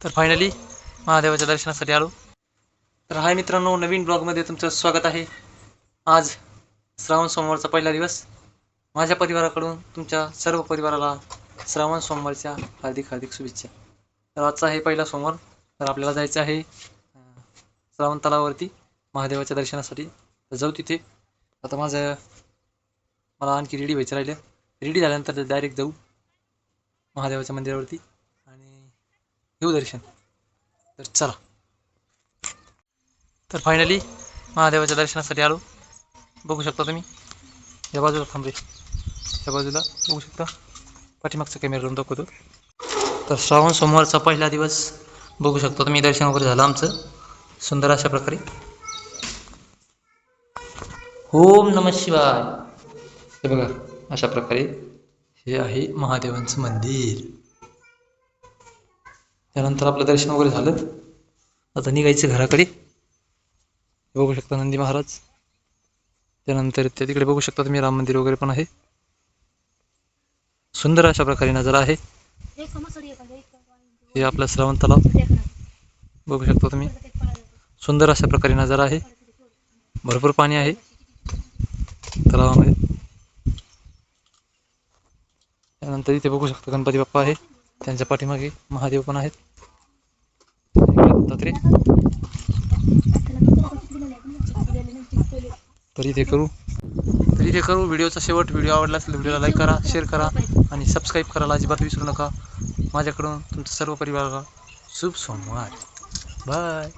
तर फायनली महादेवाच्या दर्शनासाठी आलो. तर हाय मित्रांनो नवीन ब्लॉगमध्ये तुमचं स्वागत आहे. आज श्रावण सोमवारचा पहिला दिवस. माझ्या परिवाराकडून तुमच्या सर्व परिवाराला श्रावण सोमवारच्या हार्दिक हार्दिक शुभेच्छा. तर आजचा आहे पहिला सोमवार. तर आपल्याला जायचं आहे श्रावण तलावावरती महादेवाच्या दर्शनासाठी. तर जाऊ तिथे. आता माझं मला आणखी रेडी व्हायचं राहिलं. रेडी झाल्यानंतर डायरेक्ट जाऊ महादेवाच्या मंदिरावरती. घेऊ दर्शन. तर चला. तर फायनली महादेवाच्या दर्शनासाठी आलो. बघू शकता तुम्ही. या बाजूला थांबले या बाजूला बघू शकता. पाठीमागचा कॅमेरा दाखवतो. तर श्रावण सोमवारचा पहिला दिवस बघू शकता तुम्ही. दर्शन वगैरे झालं आमचं. सुंदर अशा प्रकारे. ओम नम शिवाय. हे बघा अशा प्रकारे हे आहे महादेवांचं मंदिर. त्यानंतर आपलं दर्शन वगैरे झालं. आता निघायचं घराकडे. बघू शकता नंदी महाराज. त्यानंतर त्या तिकडे बघू शकता तुम्ही राम मंदिर वगैरे पण आहे. सुंदर अशा प्रकारे नजारा आहे. हे आपलं श्रावण तलाव. बघू शकता तुम्ही. सुंदर अशा प्रकारे नजारा आहे. भरपूर पाणी आहे. तलावामध्ये. त्यानंतर इथे बघू शकता गणपती बाप्पा आहे. त्यांच्या पाठीमागे महादेव पण आहेत. म्हणतात रे तरी ते करू. तरी ते करू. व्हिडिओचा शेवट. व्हिडिओ आवडला असेल व्हिडिओला लाईक करा शेअर करा आणि सबस्क्राईब करायला अजिबात विसरू नका. माझ्याकडून तुमच्या सर्व परिवाराला शुभ सोमवार. बाय